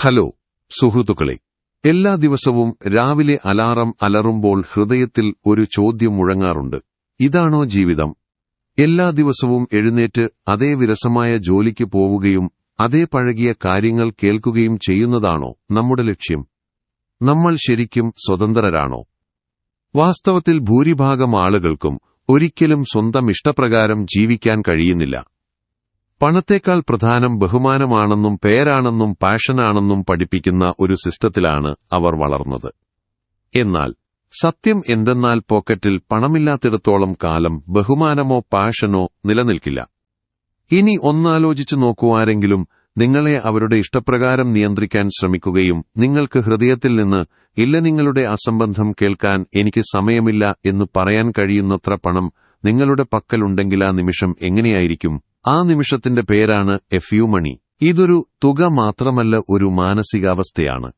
Hello സുഹൃത്തുക്കളെ. എല്ലാ ദിവസവും രാവിലെ അലാറം അലറുമ്പോൾ ഹൃദയത്തിൽ ഒരു ചോദ്യം മുഴങ്ങാറുണ്ട്. ഇതാണോ ജീവിതം? എല്ലാ ദിവസവും എഴുന്നേറ്റ് അതേ വിരസമായ ജോലിക്ക് പോവുകയും അതേ പഴകിയ കാര്യങ്ങൾ കേൾക്കുകയും ചെയ്യുന്നതാണോ നമ്മുടെ ലക്ഷ്യം? നമ്മൾ ശരിക്കും സ്വതന്ത്രരാണോ? വാസ്തവത്തിൽ ഭൂരിഭാഗം ആളുകൾക്കും ഒരിക്കലും സ്വന്തം ഇഷ്ടപ്രകാരം ജീവിക്കാൻ കഴിയുന്നില്ല. പണത്തേക്കാൾ പ്രധാനം ബഹുമാനമാണെന്നും പേരാണെന്നും പാഷനാണെന്നും പഠിപ്പിക്കുന്ന ഒരു സിസ്റ്റത്തിലാണ് അവർ വളർന്നത്. എന്നാൽ സത്യം എന്തെന്നാൽ പോക്കറ്റിൽ പണമില്ലാത്തിടത്തോളം കാലം ബഹുമാനമോ പാഷനോ നിലനിൽക്കില്ല. ഇനി ഒന്നാലോചിച്ചു നോക്കുവാരെങ്കിലും നിങ്ങളെ അവരുടെ ഇഷ്ടപ്രകാരം നിയന്ത്രിക്കാൻ ശ്രമിക്കുകയും നിങ്ങൾക്ക് ഹൃദയത്തിൽ നിന്ന് ഇല്ല നിങ്ങളുടെ അസംബന്ധം കേൾക്കാൻ എനിക്ക് സമയമില്ല എന്ന് പറയാൻ കഴിയുന്നത്ര പണം നിങ്ങളുടെ പക്കലുണ്ടെങ്കിൽ ആ നിമിഷം എങ്ങനെയായിരിക്കും? ആ നിമിഷത്തിന്റെ പേരാണ് എഫ്യൂമണി. ഇതൊരു തുക മാത്രമല്ല ഒരു മാനസികാവസ്ഥയാണ്.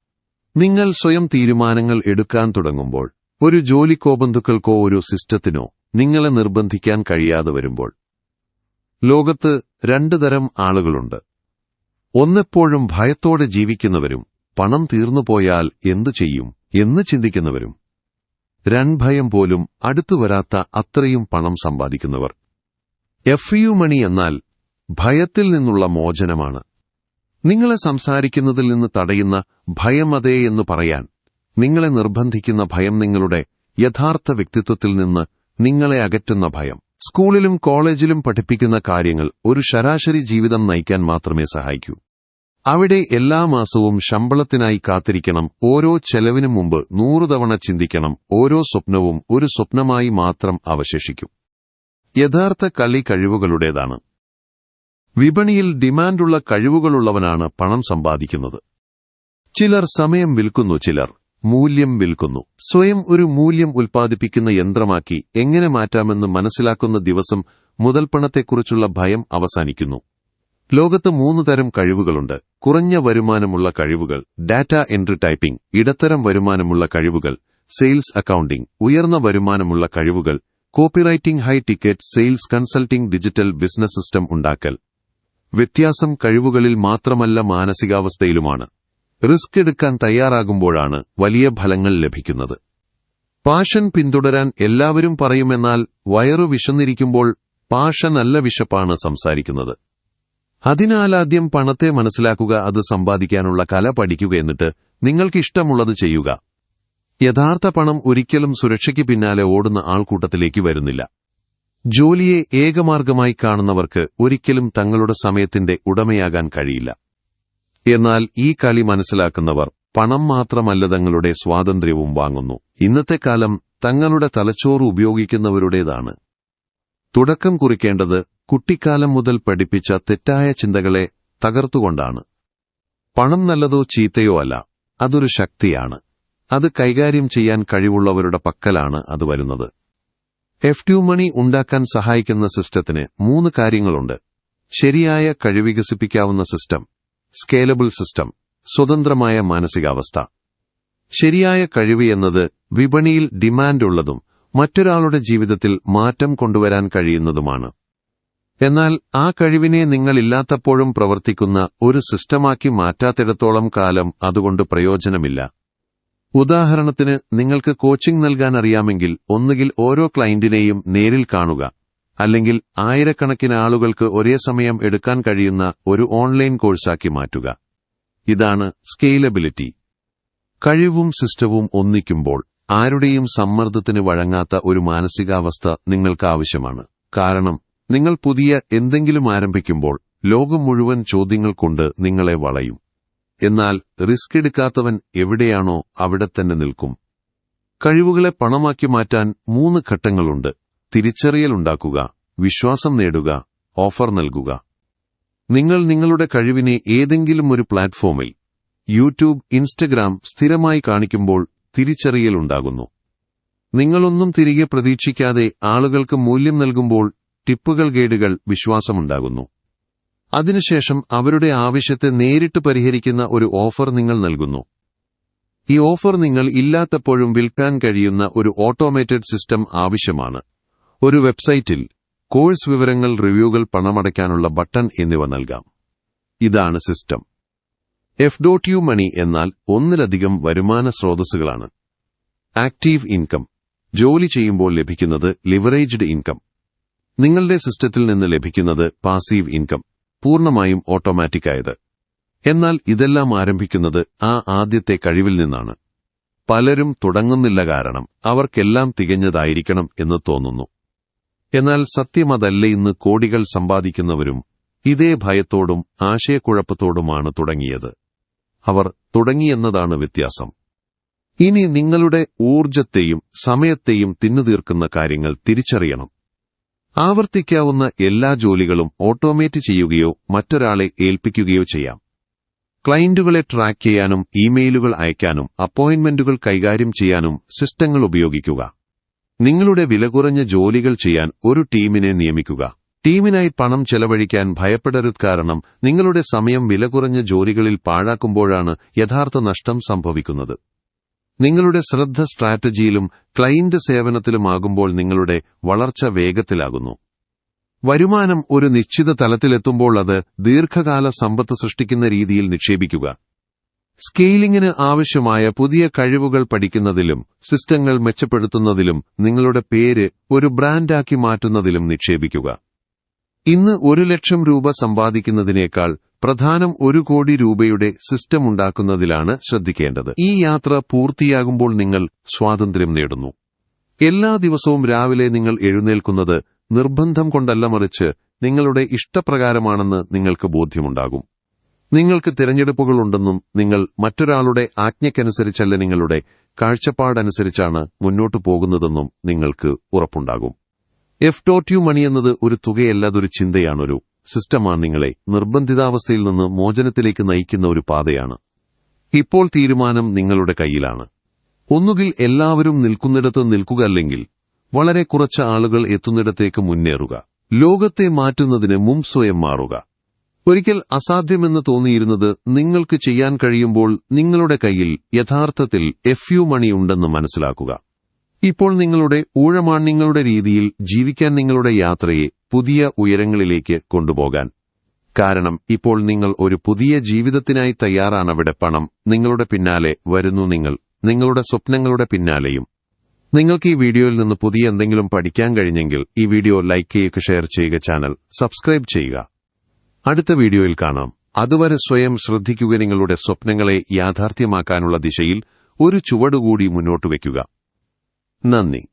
നിങ്ങൾ സ്വയം തീരുമാനങ്ങൾ എടുക്കാൻ തുടങ്ങുമ്പോൾ ഒരു ജോലിക്കോ ബന്ധുക്കൾക്കോ ഒരു സിസ്റ്റത്തിനോ നിങ്ങളെ നിർബന്ധിക്കാൻ കഴിയാതെ വരുമ്പോൾ. ലോകത്ത് രണ്ടു തരം ആളുകളുണ്ട്. ഒന്നെപ്പോഴും ഭയത്തോടെ ജീവിക്കുന്നവരും പണം തീർന്നുപോയാൽ എന്തു ചെയ്യും എന്ന് ചിന്തിക്കുന്നവരും. രൺഭയം പോലും അടുത്തുവരാത്ത അത്രയും പണം സമ്പാദിക്കുന്നവർ. എഫ് യു മണി എന്നാൽ ഭയത്തിൽ നിന്നുള്ള മോചനമാണ്. നിങ്ങളെ സംസാരിക്കുന്നതിൽ നിന്ന് തടയുന്ന ഭയം അതേ എന്ന് പറയാൻ നിങ്ങളെ നിർബന്ധിക്കുന്ന ഭയം നിങ്ങളുടെ യഥാർത്ഥ വ്യക്തിത്വത്തിൽ നിന്ന് നിങ്ങളെ അകറ്റുന്ന ഭയം. സ്കൂളിലും കോളേജിലും പഠിപ്പിക്കുന്ന കാര്യങ്ങൾ ഒരു ശരാശരി ജീവിതം നയിക്കാൻ മാത്രമേ സഹായിക്കൂ. അവിടെ എല്ലാ മാസവും ശമ്പളത്തിനായി കാത്തിരിക്കണം ഓരോ ചെലവിനും മുമ്പ് നൂറു തവണ ചിന്തിക്കണം ഓരോ സ്വപ്നവും ഒരു സ്വപ്നമായി മാത്രം അവശേഷിക്കും. യഥാർത്ഥ കളി കഴിവുകളുടേതാണ്. വിപണിയിൽ ഡിമാൻഡുള്ള കഴിവുകളുള്ളവനാണ് പണം സമ്പാദിക്കുന്നത്. ചിലർ സമയം വിൽക്കുന്നു ചിലർ മൂല്യം വിൽക്കുന്നു. സ്വയം ഒരു മൂല്യം ഉൽപ്പാദിപ്പിക്കുന്ന യന്ത്രമാക്കി എങ്ങനെ മാറ്റാമെന്ന് മനസ്സിലാക്കുന്ന ദിവസം മുതൽപ്പണത്തെക്കുറിച്ചുള്ള ഭയം അവസാനിക്കുന്നു. ലോകത്ത് മൂന്ന് തരം കഴിവുകളുണ്ട്. കുറഞ്ഞ വരുമാനമുള്ള കഴിവുകൾ ഡാറ്റ എൻട്രി ടൈപ്പിംഗ് ഇടത്തരം വരുമാനമുള്ള കഴിവുകൾ സെയിൽസ് അക്കൌണ്ടിംഗ് ഉയർന്ന വരുമാനമുള്ള കഴിവുകൾ copywriting high ticket sales consulting digital business system ഉണ്ടാക്കൽ. വ്യത്യാസം കഴിവുകളിൽ മാത്രമല്ല മാനസികാവസ്ഥയിലുമാണ്. റിസ്ക് എടുക്കാൻ തയ്യാറാകുമ്പോഴാണ് വലിയ ഫലങ്ങൾ ലഭിക്കുന്നത്. പാഷൻ പിന്തുടരാൻ എല്ലാവരും പറയുമെന്നാൽ വയറു വിശന്നിരിക്കുമ്പോൾ പാഷൻ അല്ല വിശപ്പാണ് സംസാരിക്കുന്നത്. അതിനാലാദ്യം പണത്തെ മനസ്സിലാക്കുക അത് സമ്പാദിക്കാനുള്ള കല പഠിക്കുക എന്നിട്ട് നിങ്ങൾക്കിഷ്ടമുള്ളത് ചെയ്യുക. യഥാർത്ഥ പണം ഒരിക്കലും സുരക്ഷയ്ക്ക് പിന്നാലെ ഓടുന്ന ആൾക്കൂട്ടത്തിലേക്ക് വരുന്നില്ല. ജോലിയെ ഏകമാർഗമായി കാണുന്നവർക്ക് ഒരിക്കലും തങ്ങളുടെ സമയത്തിന്റെ ഉടമയാകാൻ കഴിയില്ല. എന്നാൽ ഈ കളി മനസ്സിലാക്കുന്നവർ പണം മാത്രമല്ല തങ്ങളുടെ സ്വാതന്ത്ര്യവും വാങ്ങുന്നു. ഇന്നത്തെ കാലം തങ്ങളുടെ തലച്ചോറ് ഉപയോഗിക്കുന്നവരുടേതാണ്. തുടക്കം കുറിക്കേണ്ടത് കുട്ടിക്കാലം മുതൽ പഠിപ്പിച്ച തെറ്റായ ചിന്തകളെ തകർത്തുകൊണ്ടാണ്. പണം നല്ലതോ ചീത്തയോ അല്ല അതൊരു ശക്തിയാണ്. അത് കൈകാര്യം ചെയ്യാൻ കഴിവുള്ളവരുടെ പക്കലാണ് അത് വരുന്നത്. എഫ് ട്യൂ മണി ഉണ്ടാക്കാൻ സഹായിക്കുന്ന സിസ്റ്റത്തിന് മൂന്ന് കാര്യങ്ങളുണ്ട്. ശരിയായ കഴിവികസിപ്പിക്കാവുന്ന സിസ്റ്റം സ്കേലബിൾ സിസ്റ്റം സ്വതന്ത്രമായ മാനസികാവസ്ഥ. ശരിയായ കഴിവ് എന്നത് വിപണിയിൽ ഡിമാൻഡ് ഉള്ളതും മറ്റൊരാളുടെ ജീവിതത്തിൽ മാറ്റം കൊണ്ടുവരാൻ കഴിയുന്നതുമാണ്. എന്നാൽ ആ കഴിവിനെ നിങ്ങളില്ലാത്തപ്പോഴും പ്രവർത്തിക്കുന്ന ഒരു സിസ്റ്റമാക്കി മാറ്റാത്തിടത്തോളം കാലം അതുകൊണ്ട് പ്രയോജനമില്ല. ഉദാഹരണത്തിന് നിങ്ങൾക്ക് കോച്ചിംഗ് നൽകാൻ അറിയാമെങ്കിൽ ഒന്നുകിൽ ഓരോ ക്ലയന്റിനെയും നേരിൽ കാണുക അല്ലെങ്കിൽ ആയിരക്കണക്കിന് ആളുകൾക്ക് ഒരേ സമയം എടുക്കാൻ കഴിയുന്ന ഒരു ഓൺലൈൻ കോഴ്സാക്കി മാറ്റുക. ഇതാണ് സ്കെയിലബിലിറ്റി കഴിവും സിസ്റ്റവും ഒന്നിക്കുമ്പോൾ ആരുടെയും സമ്മർദ്ദത്തിന് വഴങ്ങാത്ത ഒരു മാനസികാവസ്ഥ നിങ്ങൾക്ക് ആവശ്യമാണ്. കാരണം നിങ്ങൾ പുതിയ എന്തെങ്കിലും ആരംഭിക്കുമ്പോൾ ലോകം മുഴുവൻ ചോദ്യങ്ങൾ കൊണ്ട് നിങ്ങളെ വളയും. എന്നാൽ റിസ്ക് എടുക്കാത്തവൻ എവിടെയാണോ അവിടെ തന്നെ നിൽക്കും. കഴിവുകളെ പണമാക്കി മാറ്റാൻ മൂന്ന് ഘട്ടങ്ങളുണ്ട്. തിരിച്ചറിയൽ ഉണ്ടാക്കുക വിശ്വാസം നേടുക ഓഫർ നൽകുക. നിങ്ങൾ നിങ്ങളുടെ കഴിവിനെ ഏതെങ്കിലും ഒരു പ്ലാറ്റ്ഫോമിൽ യൂട്യൂബ് ഇൻസ്റ്റഗ്രാം സ്ഥിരമായി കാണിക്കുമ്പോൾ തിരിച്ചറിയൽ ഉണ്ടാകുന്നു നിങ്ങളൊന്നും തിരികെ പ്രതീക്ഷിക്കാതെ ആളുകൾക്ക് മൂല്യം നൽകുമ്പോൾ ടിപ്പുകൾ ഗേഡുകൾ വിശ്വാസമുണ്ടാകുന്നു. അതിനുശേഷം അവരുടെ ആവശ്യത്തെ നേരിട്ട് പരിഹരിക്കുന്ന ഒരു ഓഫർ നിങ്ങൾ നൽകുന്നു. ഈ ഓഫർ നിങ്ങൾ ഇല്ലാത്തപ്പോഴും വിൽക്കാൻ കഴിയുന്ന ഒരു ഓട്ടോമേറ്റഡ് സിസ്റ്റം ആവശ്യമാണ്. ഒരു വെബ്സൈറ്റിൽ കോഴ്സ് വിവരങ്ങൾ റിവ്യൂകൾ പണമടയ്ക്കാനുള്ള ബട്ടൺ എന്നിവ നൽകാം. ഇതാണ് system. F dot U money എന്നാൽ ഒന്നിലധികം വരുമാന സ്രോതസ്സുകളാണ്. Active income. ജോലി ചെയ്യുമ്പോൾ ലഭിക്കുന്നത് ലിവറേജ്ഡ് ഇൻകം. നിങ്ങളുടെ സിസ്റ്റത്തിൽ നിന്ന് ലഭിക്കുന്നത് പാസീവ് ഇൻകം. പൂർണമായും ഓട്ടോമാറ്റിക് ആയത് എന്നാൽ ഇതെല്ലാം ആരംഭിക്കുന്നത് ആ ആദ്യത്തെ കഴിവിൽ നിന്നാണ്. പലരും തുടങ്ങുന്നില്ല കാരണം അവർക്കെല്ലാം തികഞ്ഞതായിരിക്കണം എന്ന് തോന്നുന്നു. എന്നാൽ സത്യമതല്ല ഇന്ന് കോടികൾ സമ്പാദിക്കുന്നവരും ഇതേ ഭയത്തോടും ആശയക്കുഴപ്പത്തോടുമാണ് തുടങ്ങിയത്. അവർ തുടങ്ങിയെന്നതാണ് വ്യത്യാസം. ഇനി നിങ്ങളുടെ ഊർജത്തെയും സമയത്തെയും തിന്നുതീർക്കുന്ന കാര്യങ്ങൾ തിരിച്ചറിയണം. ആവർത്തിക്കാവുന്ന എല്ലാ ജോലികളും ഓട്ടോമേറ്റ് ചെയ്യുകയോ മറ്റൊരാളെ ഏൽപ്പിക്കുകയോ ചെയ്യാം. ക്ലയന്റുകളെ ട്രാക്ക് ചെയ്യാനും ഇമെയിലുകൾ അയക്കാനും അപ്പോയിന്റ്മെന്റുകൾ കൈകാര്യം ചെയ്യാനും സിസ്റ്റങ്ങൾ ഉപയോഗിക്കുക. നിങ്ങളുടെ വിലകുറഞ്ഞ ജോലികൾ ചെയ്യാൻ ഒരു ടീമിനെ നിയമിക്കുക. ടീമിനായി പണം ചെലവഴിക്കാൻ ഭയപ്പെടരുത് കാരണം നിങ്ങളുടെ സമയം വിലകുറഞ്ഞ ജോലികളിൽ പാഴാക്കുമ്പോഴാണ് യഥാർത്ഥ നഷ്ടം സംഭവിക്കുന്നത്. നിങ്ങളുടെ ശ്രദ്ധ സ്ട്രാറ്റജിയിലും ക്ലയന്റ് സേവനത്തിലുമാകുമ്പോൾ നിങ്ങളുടെ വളർച്ച വേഗത്തിലാകുന്നു. വരുമാനം ഒരു നിശ്ചിത തലത്തിലെത്തുമ്പോൾ അത് ദീർഘകാല സമ്പത്ത് സൃഷ്ടിക്കുന്ന രീതിയിൽ നിക്ഷേപിക്കുക. സ്കെയിലിംഗിന് ആവശ്യമായ പുതിയ കഴിവുകൾ പഠിക്കുന്നതിലും സിസ്റ്റങ്ങൾ മെച്ചപ്പെടുത്തുന്നതിലും നിങ്ങളുടെ പേര് ഒരു ബ്രാൻഡാക്കി മാറ്റുന്നതിലും നിക്ഷേപിക്കുക. ഇന്ന് ഒരു ലക്ഷം രൂപ സമ്പാദിക്കുന്നതിനേക്കാൾ പ്രധാനം ഒരു കോടി രൂപയുടെ സിസ്റ്റം ഉണ്ടാക്കുന്നതിലാണ് ശ്രദ്ധിക്കേണ്ടത്. ഈ യാത്ര പൂർത്തിയാകുമ്പോൾ നിങ്ങൾ സ്വാതന്ത്ര്യം നേടുന്നു. എല്ലാ ദിവസവും രാവിലെ നിങ്ങൾ എഴുന്നേൽക്കുന്നത് നിർബന്ധം കൊണ്ടല്ല മറിച്ച് നിങ്ങളുടെ ഇഷ്ടപ്രകാരമാണെന്ന് നിങ്ങൾക്ക് ബോധ്യമുണ്ടാകും. നിങ്ങൾക്ക് തിരഞ്ഞെടുപ്പുകളുണ്ടെന്നും നിങ്ങൾ മറ്റൊരാളുടെ ആജ്ഞയ്ക്കനുസരിച്ചല്ല നിങ്ങളുടെ കാഴ്ചപ്പാടനുസരിച്ചാണ് മുന്നോട്ടു പോകുന്നതെന്നും നിങ്ങൾക്ക് ഉറപ്പുണ്ടാകും. എഫ് ഡോട്ട് യു മണി എന്നത് ഒരു തുകയല്ലാതൊരു ചിന്തയാണൊരു സിസ്റ്റമാണ് നിങ്ങളെ നിർബന്ധിതാവസ്ഥയിൽ നിന്ന് മോചനത്തിലേക്ക് നയിക്കുന്ന ഒരു പാതയാണ്. ഇപ്പോൾ തീരുമാനം നിങ്ങളുടെ കയ്യിലാണ്. ഒന്നുകിൽ എല്ലാവരും നിൽക്കുന്നിടത്ത് നിൽക്കുക അല്ലെങ്കിൽ വളരെ കുറച്ച് ആളുകൾ എത്തുന്നിടത്തേക്ക് മുന്നേറുക. ലോകത്തെ മാറ്റുന്നതിന് മും സ്വയം മാറുക. ഒരിക്കൽ അസാധ്യമെന്ന് തോന്നിയിരുന്നത് നിങ്ങൾക്ക് ചെയ്യാൻ കഴിയുമ്പോൾ നിങ്ങളുടെ കയ്യിൽ യഥാർത്ഥത്തിൽ എഫ് യു മണി ഉണ്ടെന്ന് മനസ്സിലാക്കുക. ഇപ്പോൾ നിങ്ങളുടെ ഊഴമാണ്യങ്ങളുടെ രീതിയിൽ ജീവിക്കാൻ നിങ്ങളുടെ യാത്രയെ പുതിയ ഉയരങ്ങളിലേക്ക് കൊണ്ടുപോകാൻ. കാരണം ഇപ്പോൾ നിങ്ങൾ ഒരു പുതിയ ജീവിതത്തിനായി തയ്യാറാണവിടെ പണം നിങ്ങളുടെ പിന്നാലെ വരുന്നു നിങ്ങൾ നിങ്ങളുടെ സ്വപ്നങ്ങളുടെ പിന്നാലെയും. നിങ്ങൾക്ക് ഈ വീഡിയോയിൽ നിന്ന് പുതിയ എന്തെങ്കിലും പഠിക്കാൻ കഴിഞ്ഞെങ്കിൽ ഈ വീഡിയോ ലൈക്ക് ചെയ്യുക ഷെയർ ചെയ്യുക ചാനൽ സബ്സ്ക്രൈബ് ചെയ്യുക. അടുത്ത വീഡിയോയിൽ കാണാം. അതുവരെ സ്വയം ശ്രദ്ധിക്കുക നിങ്ങളുടെ സ്വപ്നങ്ങളെ യാഥാർത്ഥ്യമാക്കാനുള്ള ദിശയിൽ ഒരു ചുവടുകൂടി മുന്നോട്ട് വയ്ക്കുക. നന്ദി.